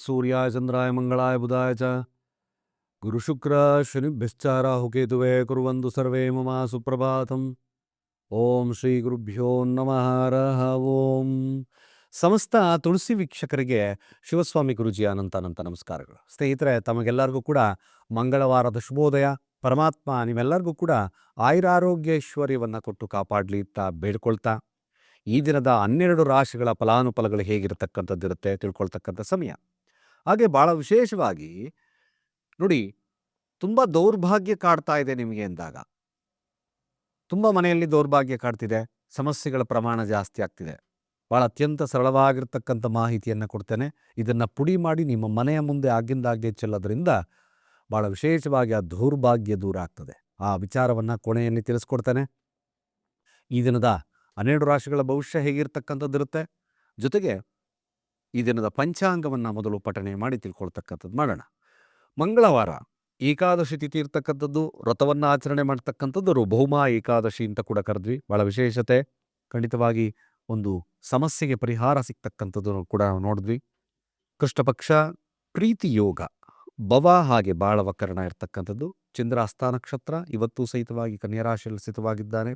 ಸೂರ್ಯಾಯ ಚಂದ್ರಾಯ ಮಂಗಳಾಯ ಬುಧಾಯ ಚ ಗುರುಶುಕ್ರ ಶನಿಭ್ಯಶ್ಚಾರಾಹುಕೇತುವೆ ಕುರುವಂದು ಸರ್ವೇ ಮಮ ಸುಪ್ರಭಾತಂ ಓಂ ಶ್ರೀ ಗುರುಭ್ಯೋ ನಮಃ ರಹ ಓಂ ಸಮಸ್ತ ತುಳಸಿ ವೀಕ್ಷಕರಿಗೆ ಶಿವಸ್ವಾಮಿ ಗುರುಜಿಯ ಅನಂತ ಅನಂತ ನಮಸ್ಕಾರಗಳು ಸ್ನೇಹಿತರೆ ತಮಗೆಲ್ಲರಿಗೂ ಕೂಡ ಮಂಗಳವಾರದ ಶುಭೋದಯ. ಪರಮಾತ್ಮ ನೀವೆಲ್ಲರಿಗೂ ಕೂಡ ಆಯುರಾರೋಗ್ಯೈಶ್ವರ್ಯವನ್ನು ಕೊಟ್ಟು ಕಾಪಾಡಲಿ ಅಂತ ಬೇಡ್ಕೊಳ್ತಾ. ಈ ದಿನದ ಹನ್ನೆರಡು ರಾಶಿಗಳ ಫಲಾನುಫಲಗಳು ಹೇಗಿರತಕ್ಕಂಥದ್ದಿರುತ್ತೆ ತಿಳ್ಕೊಳ್ತಕ್ಕಂಥ ಸಮಯ. ಹಾಗೆ ಭಾಳ ವಿಶೇಷವಾಗಿ ನೋಡಿ ತುಂಬ ದೌರ್ಭಾಗ್ಯ ಕಾಡ್ತಾ ಇದೆ ನಿಮಗೆ ಅಂದಾಗ. ತುಂಬ ಮನೆಯಲ್ಲಿ ದೌರ್ಭಾಗ್ಯ ಕಾಡ್ತಿದೆ, ಸಮಸ್ಯೆಗಳ ಪ್ರಮಾಣ ಜಾಸ್ತಿ ಆಗ್ತಿದೆ. ಭಾಳ ಅತ್ಯಂತ ಸರಳವಾಗಿರ್ತಕ್ಕಂಥ ಮಾಹಿತಿಯನ್ನು ಕೊಡ್ತೇನೆ. ಇದನ್ನು ಪುಡಿ ಮಾಡಿ ನಿಮ್ಮ ಮನೆಯ ಮುಂದೆ ಆಗಿಂದಾಗ್ಗೆ ಚೆಲ್ಲೋದ್ರಿಂದ ಭಾಳ ವಿಶೇಷವಾಗಿ ಆ ದೌರ್ಭಾಗ್ಯ ದೂರ ಆಗ್ತದೆ. ಆ ವಿಚಾರವನ್ನು ಕೊನೆಯಲ್ಲಿ ತಿಳಿಸ್ಕೊಡ್ತೇನೆ. ಈ ದಿನದ ಹನ್ನೆರಡು ರಾಶಿಗಳ ಭವಿಷ್ಯ ಹೇಗಿರ್ತಕ್ಕಂಥದ್ದಿರುತ್ತೆ? ಜೊತೆಗೆ ಈ ದಿನದ ಪಂಚಾಂಗವನ್ನು ಮೊದಲು ಪಠನೆ ಮಾಡಿ ತಿಳ್ಕೊಳ್ತಕ್ಕಂಥದ್ದು ಮಾಡೋಣ. ಮಂಗಳವಾರ ಏಕಾದಶಿ ತಿಥಿ ಇರ್ತಕ್ಕಂಥದ್ದು, ವ್ರತವನ್ನು ಆಚರಣೆ ಮಾಡ್ತಕ್ಕಂಥದ್ದು ಬಹುಮಾ ಏಕಾದಶಿ ಅಂತ ಕೂಡ ಕರೆದ್ವಿ. ಭಾಳ ವಿಶೇಷತೆ. ಖಂಡಿತವಾಗಿ ಒಂದು ಸಮಸ್ಯೆಗೆ ಪರಿಹಾರ ಸಿಗ್ತಕ್ಕಂಥದ್ದು ಕೂಡ ನೋಡಿದ್ವಿ. ಕೃಷ್ಣಪಕ್ಷ ಪ್ರೀತಿ ಯೋಗ, ಭವ ಹಾಗೆ ಬಾಳ ವಕರಣ ಇರ್ತಕ್ಕಂಥದ್ದು. ಚಂದ್ರಾಸ್ಥ ನಕ್ಷತ್ರ ಇವತ್ತು ಸಹಿತವಾಗಿ ಕನ್ಯರಾಶಿಯಲ್ಲಿ ಸ್ಥಿತವಾಗಿದ್ದಾನೆ.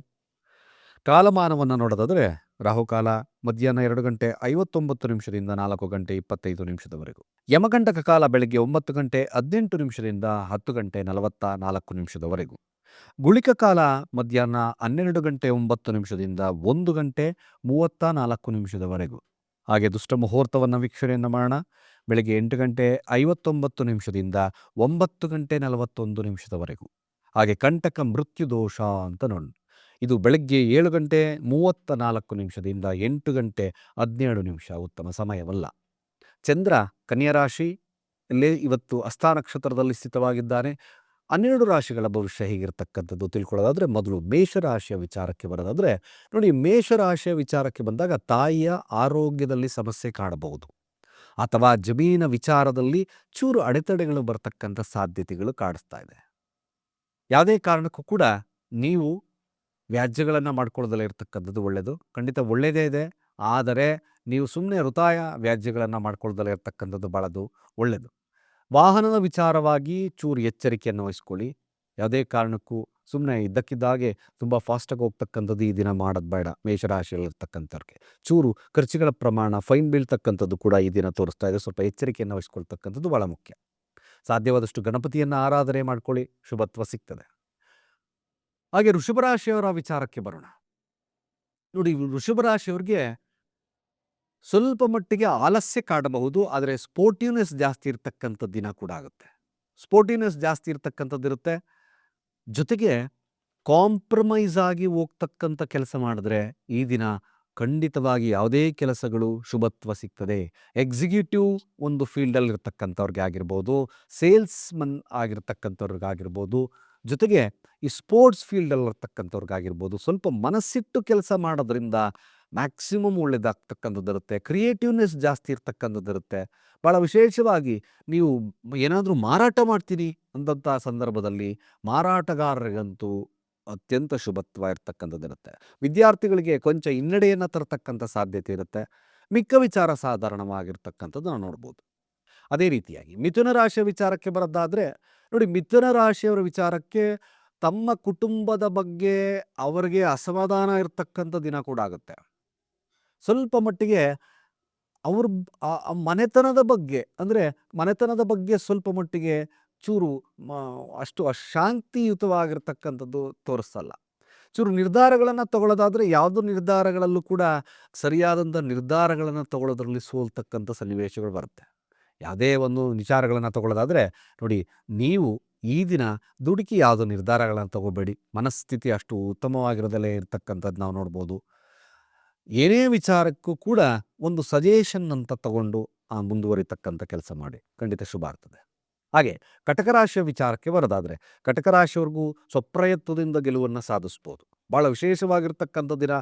ಕಾಲಮಾನವನ್ನು ನೋಡೋದಾದರೆ ರಾಹುಕಾಲ ಮಧ್ಯಾಹ್ನ ಎರಡು ಗಂಟೆ ಐವತ್ತೊಂಬತ್ತು ನಿಮಿಷದಿಂದ ನಾಲ್ಕು ಗಂಟೆ ಇಪ್ಪತ್ತೈದು ನಿಮಿಷದವರೆಗೂ. ಯಮಗಂಟಕ ಕಾಲ ಬೆಳಗ್ಗೆ ಒಂಬತ್ತು ಗಂಟೆ ಹದಿನೆಂಟು ನಿಮಿಷದಿಂದ ಹತ್ತು ಗಂಟೆ ನಲವತ್ತ ನಾಲ್ಕು ನಿಮಿಷದವರೆಗೂ. ಗುಳಿಕ ಕಾಲ ಮಧ್ಯಾಹ್ನ ಹನ್ನೆರಡು ಗಂಟೆ ಒಂಬತ್ತು ನಿಮಿಷದಿಂದ ಒಂದು ಗಂಟೆ ಮೂವತ್ತ ನಾಲ್ಕು ನಿಮಿಷದವರೆಗೂ. ಹಾಗೆ ದುಷ್ಟ ಮುಹೂರ್ತವನ್ನು ವೀಕ್ಷಣೆಯನ್ನು ಮಾಡೋಣ. ಬೆಳಗ್ಗೆ ಎಂಟು ಗಂಟೆ ಐವತ್ತೊಂಬತ್ತು ನಿಮಿಷದಿಂದ ಒಂಬತ್ತು ಗಂಟೆ ನಲವತ್ತೊಂದು ನಿಮಿಷದವರೆಗೂ. ಹಾಗೆ ಕಂಟಕ ಮೃತ್ಯು ದೋಷ ಅಂತ ನೋಡಿ ಇದು ಬೆಳಗ್ಗೆ ಏಳು ಗಂಟೆ ಮೂವತ್ತ ನಾಲ್ಕು ನಿಮಿಷದಿಂದ ಎಂಟು ಗಂಟೆ ಹದಿನೇಳು ನಿಮಿಷ ಉತ್ತಮ ಸಮಯವಲ್ಲ. ಚಂದ್ರ ಕನ್ಯರಾಶಿ ಇಲ್ಲೇ ಇವತ್ತು ಅಸ್ಥಾನಕ್ಷತ್ರದಲ್ಲಿ ಸ್ಥಿತವಾಗಿದ್ದಾನೆ. ಹನ್ನೆರಡು ರಾಶಿಗಳ ಭವಿಷ್ಯ ಹೇಗಿರ್ತಕ್ಕಂಥದ್ದು ತಿಳ್ಕೊಳ್ಳೋದಾದರೆ ಮೊದಲು ಮೇಷರಾಶಿಯ ವಿಚಾರಕ್ಕೆ ಬರೋದಾದರೆ ನೋಡಿ ಮೇಷರಾಶಿಯ ವಿಚಾರಕ್ಕೆ ಬಂದಾಗ ತಾಯಿಯ ಆರೋಗ್ಯದಲ್ಲಿ ಸಮಸ್ಯೆ ಕಾಣಬಹುದು. ಅಥವಾ ಜಮೀನ ವಿಚಾರದಲ್ಲಿ ಚೂರು ಅಡೆತಡೆಗಳು ಬರತಕ್ಕಂಥ ಸಾಧ್ಯತೆಗಳು ಕಾಣಿಸ್ತಾ ಇದೆ. ಯಾವುದೇ ಕಾರಣಕ್ಕೂ ಕೂಡ ನೀವು ವ್ಯಾಜ್ಯಗಳನ್ನು ಮಾಡ್ಕೊಳ್ಳೋದಲ್ಲ ಇರ್ತಕ್ಕಂಥದ್ದು ಒಳ್ಳೆಯದು ಖಂಡಿತ ಒಳ್ಳೆಯದೇ ಇದೆ. ಆದರೆ ನೀವು ಸುಮ್ಮನೆ ಋತಾಯ ವ್ಯಾಜ್ಯಗಳನ್ನು ಮಾಡ್ಕೊಳ್ಳೋದಲ್ಲ ಇರ್ತಕ್ಕಂಥದ್ದು ಭಾಳದು ಒಳ್ಳೆಯದು ವಾಹನದ ವಿಚಾರವಾಗಿ ಚೂರು ಎಚ್ಚರಿಕೆಯನ್ನು ವಹಿಸ್ಕೊಳ್ಳಿ. ಯಾವುದೇ ಕಾರಣಕ್ಕೂ ಸುಮ್ಮನೆ ಇದ್ದಕ್ಕಿದ್ದಾಗೆ ತುಂಬ ಫಾಸ್ಟಾಗಿ ಹೋಗ್ತಕ್ಕಂಥದ್ದು ಈ ದಿನ ಮಾಡೋದು ಬೇಡ. ಮೇಷರಾಶಿಯಲ್ಲಿರ್ತಕ್ಕಂಥವ್ರಿಗೆ ಚೂರು ಖರ್ಚುಗಳ ಪ್ರಮಾಣ, ಫೈನ್ ಬೀಳ್ತಕ್ಕಂಥದ್ದು ಕೂಡ ಈ ದಿನ ತೋರಿಸ್ತಾ ಇದೆ. ಸ್ವಲ್ಪ ಎಚ್ಚರಿಕೆಯನ್ನು ವಹಿಸ್ಕೊಳ್ತಕ್ಕಂಥದ್ದು ಭಾಳ ಮುಖ್ಯ. ಸಾಧ್ಯವಾದಷ್ಟು ಗಣಪತಿಯನ್ನು ಆರಾಧನೆ ಮಾಡ್ಕೊಳ್ಳಿ. ಶುಭತ್ವ ಸಿಗ್ತದೆ. ಹಾಗೆ ಋಷಭರಾಶಿಯವರ ವಿಚಾರಕ್ಕೆ ಬರೋಣ. ನೋಡಿ ಋಷಭರಾಶಿಯವ್ರಿಗೆ ಸ್ವಲ್ಪ ಮಟ್ಟಿಗೆ ಆಲಸ್ಯ ಕಾಡಬಹುದು, ಆದರೆ ಸ್ಪೋರ್ಟಿವ್ನೆಸ್ ಜಾಸ್ತಿ ಇರ್ತಕ್ಕಂಥ ದಿನ ಕೂಡ ಆಗುತ್ತೆ. ಸ್ಪೋರ್ಟಿವ್ನೆಸ್ ಜಾಸ್ತಿ ಇರ್ತಕ್ಕಂಥದ್ದಿರುತ್ತೆ ಜೊತೆಗೆ ಕಾಂಪ್ರಮೈಸ್ ಆಗಿ ಹೋಗ್ತಕ್ಕಂಥ ಕೆಲಸ ಮಾಡಿದ್ರೆ ಈ ದಿನ ಖಂಡಿತವಾಗಿ ಯಾವುದೇ ಕೆಲಸಗಳು ಶುಭತ್ವ ಸಿಗ್ತದೆ. ಎಕ್ಸಿಕ್ಯೂಟಿವ್ ಒಂದು ಫೀಲ್ಡಲ್ಲಿ ಇರ್ತಕ್ಕಂಥವ್ರಿಗೆ ಆಗಿರ್ಬೋದು, ಸೇಲ್ಸ್ ಮನ್ ಆಗಿರ್ತಕ್ಕಂಥವ್ರಿಗಾಗಿರ್ಬೋದು ಜೊತೆಗೆ ಈ ಸ್ಪೋರ್ಟ್ಸ್ ಫೀಲ್ಡಲ್ಲಿರ್ತಕ್ಕಂಥವ್ರಿಗಾಗಿರ್ಬೋದು, ಸ್ವಲ್ಪ ಮನಸ್ಸಿಟ್ಟು ಕೆಲಸ ಮಾಡೋದ್ರಿಂದ ಮ್ಯಾಕ್ಸಿಮಮ್ ಒಳ್ಳೇದಾಗ್ತಕ್ಕಂಥದ್ದಿರುತ್ತೆ. ಕ್ರಿಯೇಟಿವ್ನೆಸ್ ಜಾಸ್ತಿ ಇರ್ತಕ್ಕಂಥದ್ದಿರುತ್ತೆ. ಭಾಳ ವಿಶೇಷವಾಗಿ ನೀವು ಏನಾದರೂ ಮಾರಾಟ ಮಾಡ್ತೀನಿ ಅಂದಂಥ ಸಂದರ್ಭದಲ್ಲಿ ಮಾರಾಟಗಾರರಿಗಂತೂ ಅತ್ಯಂತ ಶುಭತ್ವ ಇರ್ತಕ್ಕಂಥದ್ದಿರುತ್ತೆ ವಿದ್ಯಾರ್ಥಿಗಳಿಗೆ ಕೊಂಚ ಹಿನ್ನಡೆಯನ್ನು ತರತಕ್ಕಂಥ ಸಾಧ್ಯತೆ ಇರುತ್ತೆ. ಮಿಕ್ಕ ವಿಚಾರ ಸಾಧಾರಣವಾಗಿರ್ತಕ್ಕಂಥದ್ದು ನಾವು ನೋಡ್ಬೋದು. ಅದೇ ರೀತಿಯಾಗಿ ಮಿಥುನ ರಾಶಿಯ ವಿಚಾರಕ್ಕೆ ಬರೋದಾದರೆ, ನೋಡಿ ಮಿಥುನ ರಾಶಿಯವರ ವಿಚಾರಕ್ಕೆ ತಮ್ಮ ಕುಟುಂಬದ ಬಗ್ಗೆ ಅವರಿಗೆ ಅಸಮಾಧಾನ ಇರತಕ್ಕಂಥ ದಿನ ಕೂಡ ಆಗುತ್ತೆ. ಸ್ವಲ್ಪ ಮಟ್ಟಿಗೆ ಅವ್ರ ಮನೆತನದ ಬಗ್ಗೆ, ಅಂದರೆ ಮನೆತನದ ಬಗ್ಗೆ ಸ್ವಲ್ಪ ಮಟ್ಟಿಗೆ ಚೂರು ಅಷ್ಟು ಅಶಾಂತಿಯುತವಾಗಿರ್ತಕ್ಕಂಥದ್ದು ತೋರಿಸಲ್ಲ ಚೂರು ನಿರ್ಧಾರಗಳನ್ನು ತಗೊಳ್ಳೋದಾದರೆ ಯಾವುದೋ ನಿರ್ಧಾರಗಳಲ್ಲೂ ಕೂಡ ಸರಿಯಾದಂಥ ನಿರ್ಧಾರಗಳನ್ನು ತಗೊಳ್ಳೋದ್ರಲ್ಲಿ ಸೋಲ್ತಕ್ಕಂಥ ಸನ್ನಿವೇಶಗಳು ಬರುತ್ತೆ. ಯಾವುದೇ ಒಂದು ವಿಚಾರಗಳನ್ನು ತಗೊಳ್ಳೋದಾದರೆ, ನೋಡಿ ನೀವು ಈ ದಿನ ದುಡುಕಿ ಯಾವುದೋ ನಿರ್ಧಾರಗಳನ್ನು ತಗೋಬೇಡಿ. ಮನಸ್ಥಿತಿ ಅಷ್ಟು ಉತ್ತಮವಾಗಿರೋದಲ್ಲೇ ಇರ್ತಕ್ಕಂಥದ್ದು ನಾವು ನೋಡ್ಬೋದು. ಏನೇ ವಿಚಾರಕ್ಕೂ ಕೂಡ ಒಂದು ಸಜೆಷನ್ ಅಂತ ತಗೊಂಡು ಆ ಮುಂದುವರಿತಕ್ಕಂಥ ಕೆಲಸ ಮಾಡಿ. ಖಂಡಿತ ಶುಭ ಆಗ್ತದೆ. ಹಾಗೆ ಕಟಕರಾಶಿಯ ವಿಚಾರಕ್ಕೆ ಬರೋದಾದರೆ, ಕಟಕರಾಶಿಯವ್ರಿಗೂ ಸ್ವಪ್ರಯತ್ನದಿಂದ ಗೆಲುವನ್ನು ಸಾಧಿಸ್ಬೋದು. ಭಾಳ ವಿಶೇಷವಾಗಿರ್ತಕ್ಕಂಥ ದಿನ.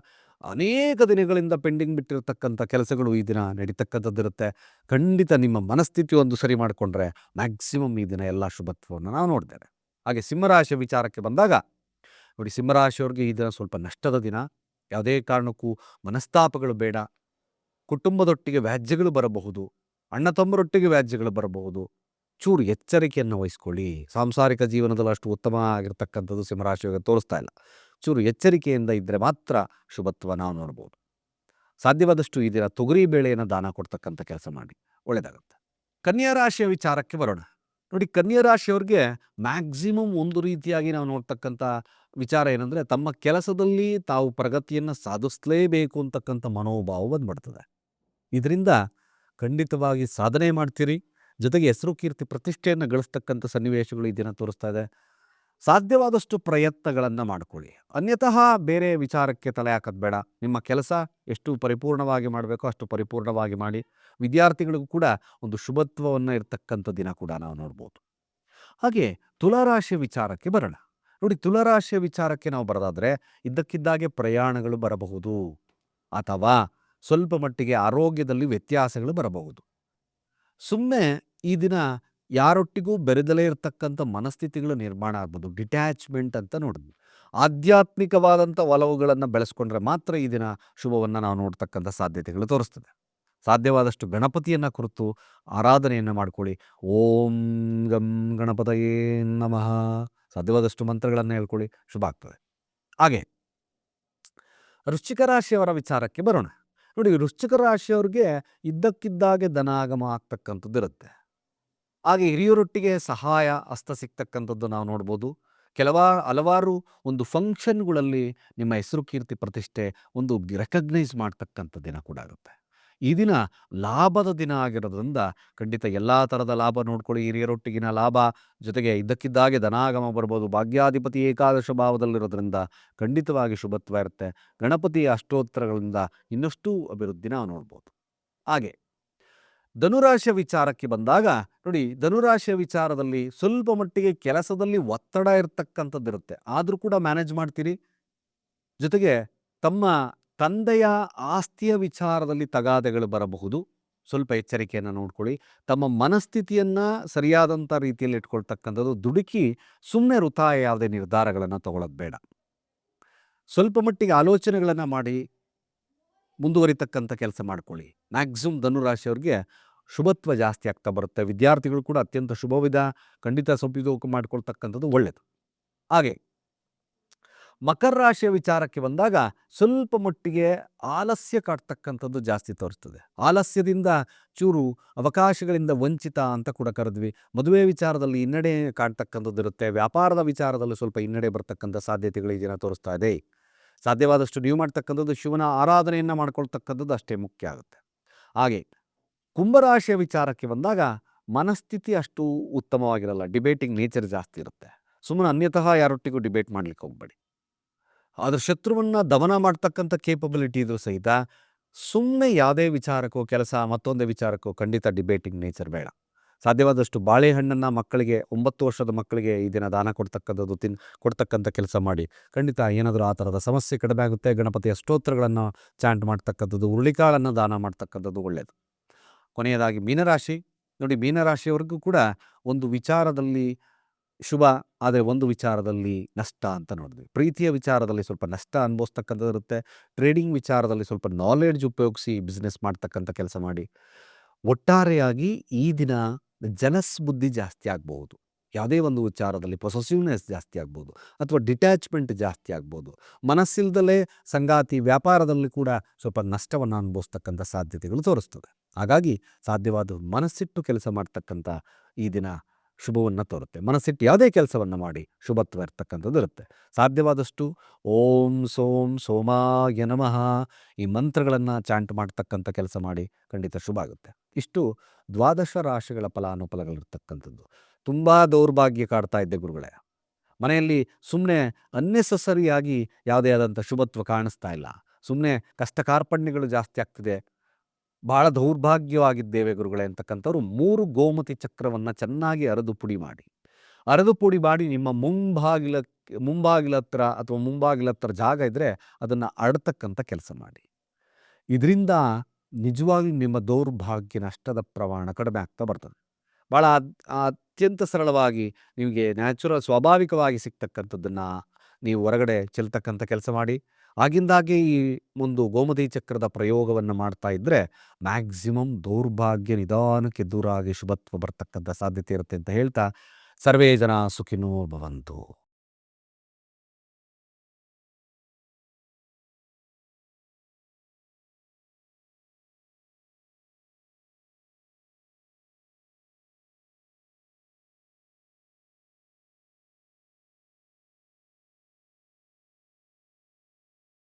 ಅನೇಕ ದಿನಗಳಿಂದ ಪೆಂಡಿಂಗ್ ಬಿಟ್ಟಿರತಕ್ಕಂಥ ಕೆಲಸಗಳು ಈ ದಿನ ನಡೀತಕ್ಕಂಥದ್ದಿರುತ್ತೆ. ಖಂಡಿತ ನಿಮ್ಮ ಮನಸ್ಥಿತಿ ಒಂದು ಸರಿ ಮಾಡಿಕೊಂಡ್ರೆ ಮ್ಯಾಕ್ಸಿಮಮ್ ಈ ದಿನ ಎಲ್ಲ ಶುಭತ್ವವನ್ನು ನಾವು ನೋಡ್ತೇವೆ. ಹಾಗೆ ಸಿಂಹರಾಶಿ ವಿಚಾರಕ್ಕೆ ಬಂದಾಗ, ನೋಡಿ ಸಿಂಹರಾಶಿಯವ್ರಿಗೆ ಈ ದಿನ ಸ್ವಲ್ಪ ನಷ್ಟದ ದಿನ. ಯಾವುದೇ ಕಾರಣಕ್ಕೂ ಮನಸ್ತಾಪಗಳು ಬೇಡ. ಕುಟುಂಬದೊಟ್ಟಿಗೆ ವ್ಯಾಜ್ಯಗಳು ಬರಬಹುದು. ಅಣ್ಣ ತಮ್ಮರೊಟ್ಟಿಗೆ ವ್ಯಾಜ್ಯಗಳು ಬರಬಹುದು. ಚೂರು ಎಚ್ಚರಿಕೆಯನ್ನು ವಹಿಸ್ಕೊಳ್ಳಿ. ಸಾಂಸಾರಿಕ ಜೀವನದಲ್ಲಿ ಅಷ್ಟು ಉತ್ತಮ ಆಗಿರ್ತಕ್ಕಂಥದ್ದು ಸಿಂಹರಾಶಿಯವ್ರಿಗೆ ತೋರಿಸ್ತಾ ಇಲ್ಲ. ಚೂರು ಎಚ್ಚರಿಕೆಯಿಂದ ಇದ್ದರೆ ಮಾತ್ರ ಶುಭತ್ವ ನಾವು ನೋಡ್ಬೋದು. ಸಾಧ್ಯವಾದಷ್ಟು ಈ ದಿನ ತೊಗರಿ ಬೇಳೆಯನ್ನು ದಾನ ಕೊಡ್ತಕ್ಕಂಥ ಕೆಲಸ ಮಾಡಿ. ಒಳ್ಳೆಯದಾಗುತ್ತೆ ಕನ್ಯಾ ರಾಶಿಯ ವಿಚಾರಕ್ಕೆ ಬರೋಣ. ನೋಡಿ ಕನ್ಯಾ ರಾಶಿಯವ್ರಿಗೆ ಮ್ಯಾಕ್ಸಿಮಮ್ ಒಂದು ರೀತಿಯಾಗಿ ನಾವು ನೋಡ್ತಕ್ಕಂಥ ವಿಚಾರ ಏನಂದರೆ ತಮ್ಮ ಕೆಲಸದಲ್ಲಿ ತಾವು ಪ್ರಗತಿಯನ್ನು ಸಾಧಿಸಲೇಬೇಕು ಅಂತಕ್ಕಂಥ ಮನೋಭಾವ ಬಂದ್ಬಿಡ್ತದೆ. ಇದರಿಂದ ಖಂಡಿತವಾಗಿ ಸಾಧನೆ ಮಾಡ್ತೀರಿ. ಜೊತೆಗೆ ಹೆಸರು ಕೀರ್ತಿ ಪ್ರತಿಷ್ಠೆಯನ್ನು ಗಳಿಸ್ತಕ್ಕಂಥ ಸನ್ನಿವೇಶಗಳು ಈ ದಿನ ತೋರಿಸ್ತಾ ಇದೆ. ಸಾಧ್ಯವಾದಷ್ಟು ಪ್ರಯತ್ನಗಳನ್ನು ಮಾಡ್ಕೊಳ್ಳಿ. ಅನ್ಯತಃ ಬೇರೆ ವಿಚಾರಕ್ಕೆ ತಲೆ ಹಾಕೋದು ಬೇಡ. ನಿಮ್ಮ ಕೆಲಸ ಎಷ್ಟು ಪರಿಪೂರ್ಣವಾಗಿ ಮಾಡಬೇಕೋ ಅಷ್ಟು ಪರಿಪೂರ್ಣವಾಗಿ ಮಾಡಿ. ವಿದ್ಯಾರ್ಥಿಗಳಿಗೂ ಕೂಡ ಒಂದು ಶುಭತ್ವವನ್ನು ಇರತಕ್ಕಂಥ ದಿನ ಕೂಡ ನಾವು ನೋಡ್ಬೋದು. ಹಾಗೆ ತುಲಾರಾಶಿ ವಿಚಾರಕ್ಕೆ ಬರೋಣ. ನೋಡಿ ತುಲಾರಾಶಿಯ ವಿಚಾರಕ್ಕೆ ನಾವು ಬರೋದಾದರೆ ಇದ್ದಕ್ಕಿದ್ದಾಗೆ ಪ್ರಯಾಣಗಳು ಬರಬಹುದು ಅಥವಾ ಸ್ವಲ್ಪ ಮಟ್ಟಿಗೆ ಆರೋಗ್ಯದಲ್ಲಿ ವ್ಯತ್ಯಾಸಗಳು ಬರಬಹುದು. ಸುಮ್ಮನೆ ಈ ದಿನ ಯಾರೊಟ್ಟಿಗೂ ಬೆರೆದಲೇ ಇರತಕ್ಕಂಥ ಮನಸ್ಥಿತಿಗಳು ನಿರ್ಮಾಣ ಆಗ್ಬೋದು. ಡಿಟ್ಯಾಚ್ಮೆಂಟ್ ಅಂತ ನೋಡಿದ್ವಿ ಆಧ್ಯಾತ್ಮಿಕವಾದಂಥ ಒಲವುಗಳನ್ನು ಬೆಳೆಸ್ಕೊಂಡ್ರೆ ಮಾತ್ರ ಈ ದಿನ ಶುಭವನ್ನು ನಾವು ನೋಡ್ತಕ್ಕಂಥ ಸಾಧ್ಯತೆಗಳು ತೋರಿಸ್ತದೆ. ಸಾಧ್ಯವಾದಷ್ಟು ಗಣಪತಿಯನ್ನು ಕುರಿತು ಆರಾಧನೆಯನ್ನು ಮಾಡ್ಕೊಳ್ಳಿ. ಓಂ ಗಂ ಗಣಪತಯೇ ನಮಃ. ಸಾಧ್ಯವಾದಷ್ಟು ಮಂತ್ರಗಳನ್ನು ಹೇಳ್ಕೊಳ್ಳಿ. ಶುಭ ಆಗ್ತದೆ. ಹಾಗೆ ವೃಶ್ಚಿಕ ರಾಶಿಯವರ ವಿಚಾರಕ್ಕೆ ಬರೋಣ. ನೋಡಿ ವೃಶ್ಚಿಕ ರಾಶಿಯವ್ರಿಗೆ ಇದ್ದಕ್ಕಿದ್ದಾಗೆ ಧನಾಗಮ ಆಗ್ತಕ್ಕಂಥದ್ದು ಇರುತ್ತೆ. ಹಾಗೆ ಹಿರಿಯರೊಟ್ಟಿಗೆ ಸಹಾಯ, ಹಸ್ತ ಸಿಗ್ತಕ್ಕಂಥದ್ದು ನಾವು ನೋಡ್ಬೋದು. ಕೆಲವಾ, ಹಲವಾರು ಒಂದು ಫಂಕ್ಷನ್ಗಳಲ್ಲಿ ನಿಮ್ಮ ಹೆಸರು ಕೀರ್ತಿ ಪ್ರತಿಷ್ಠೆ ಒಂದು ರೆಕಗ್ನೈಸ್ ಮಾಡ್ತಕ್ಕಂಥ ದಿನ ಕೂಡ ಆಗುತ್ತೆ. ಈ ದಿನ ಲಾಭದ ದಿನ ಆಗಿರೋದ್ರಿಂದ ಖಂಡಿತ ಎಲ್ಲ ಥರದ ಲಾಭ ನೋಡ್ಕೊಳ್ಳಿ. ಹಿರಿಯರೊಟ್ಟಿಗಿನ ಲಾಭ ಜೊತೆಗೆ ಇದ್ದಕ್ಕಿದ್ದಾಗೆ ಧನಾಗಮ ಬರ್ಬೋದು. ಭಾಗ್ಯಾಧಿಪತಿ ಏಕಾದಶ ಭಾವದಲ್ಲಿರೋದ್ರಿಂದ ಖಂಡಿತವಾಗಿ ಶುಭತ್ವ ಇರುತ್ತೆ. ಗಣಪತಿಯ ಅಷ್ಟೋತ್ತರಗಳಿಂದ ಇನ್ನಷ್ಟು ಅಭಿವೃದ್ಧಿ ನಾವು ನೋಡ್ಬೋದು. ಹಾಗೆ ಧನುರಾಶಿಯ ವಿಚಾರಕ್ಕೆ ಬಂದಾಗ, ನೋಡಿ ಧನುರಾಶಿಯ ವಿಚಾರದಲ್ಲಿ ಸ್ವಲ್ಪ ಮಟ್ಟಿಗೆ ಕೆಲಸದಲ್ಲಿ ಒತ್ತಡ ಇರ್ತಕ್ಕಂಥದ್ದಿರುತ್ತೆ. ಆದರೂ ಕೂಡ ಮ್ಯಾನೇಜ್ ಮಾಡ್ತೀರಿ. ಜೊತೆಗೆ ತಮ್ಮ ತಂದೆಯ ಆಸ್ತಿಯ ವಿಚಾರದಲ್ಲಿ ತಗಾದೆಗಳು ಬರಬಹುದು. ಸ್ವಲ್ಪ ಎಚ್ಚರಿಕೆಯನ್ನು ನೋಡ್ಕೊಳ್ಳಿ. ತಮ್ಮ ಮನಸ್ಥಿತಿಯನ್ನು ಸರಿಯಾದಂಥ ರೀತಿಯಲ್ಲಿ ಇಟ್ಕೊಳ್ತಕ್ಕಂಥದ್ದು ದುಡುಕಿ ಸುಮ್ಮನೆ ವೃತಾಯ ಯಾವುದೇ ನಿರ್ಧಾರಗಳನ್ನು ತಗೊಳ್ಳೋದು ಬೇಡ. ಸ್ವಲ್ಪ ಮಟ್ಟಿಗೆ ಆಲೋಚನೆಗಳನ್ನು ಮಾಡಿ. ಮುಂದುವರಿತಕ್ಕಂಥ ಕೆಲಸ ಮಾಡ್ಕೊಳ್ಳಿ. ಮ್ಯಾಕ್ಸಿಮಮ್ ಧನುರಾಶಿಯವ್ರಿಗೆ ಶುಭತ್ವ ಜಾಸ್ತಿ ಆಗ್ತಾ ಬರುತ್ತೆ. ವಿದ್ಯಾರ್ಥಿಗಳು ಕೂಡ ಅತ್ಯಂತ ಶುಭವಿದ ಖಂಡಿತ ಸದುಪಯೋಗ ಮಾಡ್ಕೊಳ್ತಕ್ಕಂಥದ್ದು ಒಳ್ಳೆಯದು ಹಾಗೆ, ಮಕರ ರಾಶಿಯ ವಿಚಾರಕ್ಕೆ ಬಂದಾಗ ಸ್ವಲ್ಪ ಮಟ್ಟಿಗೆ ಆಲಸ್ಯ ಕಾಡ್ತಕ್ಕಂಥದ್ದು ಜಾಸ್ತಿ ತೋರಿಸ್ತದೆ. ಆಲಸ್ಯದಿಂದ ಚೂರು ಅವಕಾಶಗಳಿಂದ ವಂಚಿತ ಅಂತ ಕೂಡ ಕರೆದ್ವಿ. ಮದುವೆ ವಿಚಾರದಲ್ಲಿ ಹಿನ್ನಡೆ ಕಾಡ್ತಕ್ಕಂಥದ್ದು ಇರುತ್ತೆ. ವ್ಯಾಪಾರದ ವಿಚಾರದಲ್ಲಿ ಸ್ವಲ್ಪ ಹಿನ್ನಡೆ ಬರ್ತಕ್ಕಂಥ ಸಾಧ್ಯತೆಗಳು ಈ ದಿನ ತೋರಿಸ್ತಾ ಇದೆ. ಸಾಧ್ಯವಾದಷ್ಟು ನೀವು ಮಾಡ್ತಕ್ಕಂಥದ್ದು ಶಿವನ ಆರಾಧನೆಯನ್ನು ಮಾಡ್ಕೊಳ್ತಕ್ಕಂಥದ್ದು ಅಷ್ಟೇ ಮುಖ್ಯ ಆಗುತ್ತೆ. ಹಾಗೆ ಕುಂಭರಾಶಿಯ ವಿಚಾರಕ್ಕೆ ಬಂದಾಗ ಮನಸ್ಥಿತಿ ಅಷ್ಟು ಉತ್ತಮವಾಗಿರಲ್ಲ ಡಿಬೇಟಿಂಗ್ ನೇಚರ್ ಜಾಸ್ತಿ ಇರುತ್ತೆ. ಸುಮ್ಮನೆ ಅನ್ಯತಃ ಯಾರೊಟ್ಟಿಗೂ ಡಿಬೇಟ್ ಮಾಡಲಿಕ್ಕೆ ಹೋಗ್ಬೇಡಿ. ಅದ್ರ ಶತ್ರುವನ್ನು ದಮನ ಮಾಡ್ತಕ್ಕಂಥ ಕೇಪಬಿಲಿಟಿ ಇದ್ರೂ ಸಹಿತ ಸುಮ್ಮನೆ ಯಾವುದೇ ವಿಚಾರಕ್ಕೂ, ಕೆಲಸ ಮತ್ತೊಂದೇ ವಿಚಾರಕ್ಕೂ ಖಂಡಿತ ಡಿಬೇಟಿಂಗ್ ನೇಚರ್ ಬೇಡ. ಸಾಧ್ಯವಾದಷ್ಟು ಬಾಳೆಹಣ್ಣನ್ನು ಮಕ್ಕಳಿಗೆ ಒಂಬತ್ತು ವರ್ಷದ ಮಕ್ಕಳಿಗೆ ಈ ದಿನ ದಾನ ಕೊಡ್ತಕ್ಕಂಥದ್ದು ತಿನ್, ಕೊಡ್ತಕ್ಕಂಥ ಕೆಲಸ ಮಾಡಿ. ಖಂಡಿತ ಏನಾದರೂ ಆ ಥರದ ಸಮಸ್ಯೆ ಕಡಿಮೆ ಆಗುತ್ತೆ, ಗಣಪತಿಯ ಸ್ತೋತ್ರಗಳನ್ನು ಚಾಂಟ್ ಮಾಡ್ತಕ್ಕಂಥದ್ದು, ಹುರುಳಿಕಾಳನ್ನು ದಾನ ಮಾಡ್ತಕ್ಕಂಥದ್ದು ಒಳ್ಳೆಯದು ಕೊನೆಯದಾಗಿ ಮೀನರಾಶಿ. ನೋಡಿ ಮೀನರಾಶಿಯವರೆಗೂ ಕೂಡ ಒಂದು ವಿಚಾರದಲ್ಲಿ ಶುಭ, ಆದರೆ ಒಂದು ವಿಚಾರದಲ್ಲಿ ನಷ್ಟ ಅಂತ ನೋಡಿದ್ವಿ. ಪ್ರೀತಿಯ ವಿಚಾರದಲ್ಲಿ ಸ್ವಲ್ಪ ನಷ್ಟ ಅನುಭವಿಸ್ತಕ್ಕಂಥದ್ದು ಇರುತ್ತೆ. ಟ್ರೇಡಿಂಗ್ ವಿಚಾರದಲ್ಲಿ ಸ್ವಲ್ಪ ನಾಲೆಡ್ಜ್ ಉಪಯೋಗಿಸಿ ಬಿಸ್ನೆಸ್ ಮಾಡ್ತಕ್ಕಂಥ ಕೆಲಸ ಮಾಡಿ. ಒಟ್ಟಾರೆಯಾಗಿ ಈ ದಿನ ಜನಸ್ ಬುದ್ಧಿ ಜಾಸ್ತಿ ಆಗಬಹುದು. ಯಾವುದೇ ಒಂದು ವಿಚಾರದಲ್ಲಿ ಪೊಸೆಸಿವ್ನೆಸ್ ಜಾಸ್ತಿ ಆಗ್ಬೋದು ಅಥವಾ ಡಿಟ್ಯಾಚ್ಮೆಂಟ್ ಜಾಸ್ತಿ ಆಗ್ಬೋದು ಮನಸ್ಸಿಲ್ದಲೇ ಸಂಗಾತಿ ವ್ಯಾಪಾರದಲ್ಲಿ ಕೂಡ ಸ್ವಲ್ಪ ನಷ್ಟವನ್ನು ಅನುಭವಿಸ್ತಕ್ಕಂಥ ಸಾಧ್ಯತೆಗಳು ತೋರಿಸ್ತದೆ. ಹಾಗಾಗಿ ಸಾಧ್ಯವಾದ ಮನಸ್ಸಿಟ್ಟು ಕೆಲಸ ಮಾಡ್ತಕ್ಕಂಥ ಈ ದಿನ ಶುಭವನ್ನು ತೋರುತ್ತೆ. ಮನಸ್ಸಿಟ್ಟು ಯಾವುದೇ ಕೆಲಸವನ್ನು ಮಾಡಿ ಶುಭತ್ವ ಇರ್ತಕ್ಕಂಥದ್ದು ಇರುತ್ತೆ. ಸಾಧ್ಯವಾದಷ್ಟು ಓಂ ಸೋಂ ಸೋಮಾಯ ನಮಃ ಈ ಮಂತ್ರಗಳನ್ನು ಚಾಂಟ್ ಮಾಡ್ತಕ್ಕಂಥ ಕೆಲಸ ಮಾಡಿ ಖಂಡಿತ ಶುಭ ಆಗುತ್ತೆ. ಇಷ್ಟು ದ್ವಾದಶ ರಾಶಿಗಳ ಫಲಾನುಫಲಗಳಿರ್ತಕ್ಕಂಥದ್ದು. ತುಂಬ ದೌರ್ಭಾಗ್ಯ ಕಾಡ್ತಾ ಇದ್ದೆ ಗುರುಗಳೇ. ಮನೆಯಲ್ಲಿ ಸುಮ್ಮನೆ ಅನ್ನೆಸಸರಿಯಾಗಿ ಯಾವುದೇ ಆದಂಥ ಶುಭತ್ವ ಕಾಣಿಸ್ತಾ ಇಲ್ಲ. ಸುಮ್ಮನೆ ಕಷ್ಟ ಕಾರ್ಪಣ್ಯಗಳು ಜಾಸ್ತಿ ಆಗ್ತಿದೆ. ಬಹಳ ದೌರ್ಭಾಗ್ಯವಾಗಿದ್ದೇವೆ ಗುರುಗಳೇ ಅಂತಕ್ಕಂಥವ್ರು ಮೂರು ಗೋಮತಿ ಚಕ್ರವನ್ನು ಚೆನ್ನಾಗಿ ಅರೆದು ಪುಡಿ ಮಾಡಿ. ಅರೆದು ಪುಡಿ ಮಾಡಿ ನಿಮ್ಮ ಮುಂಬಾಗಿಲ ಮುಂಬಾಗಿಲ ಅಥವಾ ಮುಂಬಾಗಿಲ ಜಾಗ ಇದ್ದರೆ ಅದನ್ನು ಅಡ್ತಕ್ಕಂಥ ಕೆಲಸ ಮಾಡಿ. ಇದರಿಂದ ನಿಜವಾಗಿ ನಿಮ್ಮ ದೌರ್ಭಾಗ್ಯ ನಷ್ಟದ ಪ್ರಮಾಣ ಕಡಿಮೆ ಆಗ್ತಾ ಬರ್ತದೆ. ಭಾಳ ಅತ್ಯಂತ ಸರಳವಾಗಿ ನಿಮಗೆ ನ್ಯಾಚುರಲ್ ಸ್ವಾಭಾವಿಕವಾಗಿ ಸಿಗ್ತಕ್ಕಂಥದ್ದನ್ನು ನೀವು ಹೊರಗಡೆ ಚೆಲ್ತಕ್ಕಂಥ ಕೆಲಸ ಮಾಡಿ. ಆಗಿಂದಾಗೆ ಈ ಒಂದು ಗೋಮತಿ ಚಕ್ರದ ಪ್ರಯೋಗವನ್ನು ಮಾಡ್ತಾ ಇದ್ದರೆ ಮ್ಯಾಕ್ಸಿಮಮ್ ದೌರ್ಭಾಗ್ಯ ನಿಧಾನಕ್ಕೆ ದೂರ ಆಗಿ ಶುಭತ್ವ ಬರ್ತಕ್ಕಂಥ ಸಾಧ್ಯತೆ ಇರುತ್ತೆ ಅಂತ ಹೇಳ್ತಾ ಸರ್ವೇ ಜನ ಸುಖಿನೋ ಭವಂತು.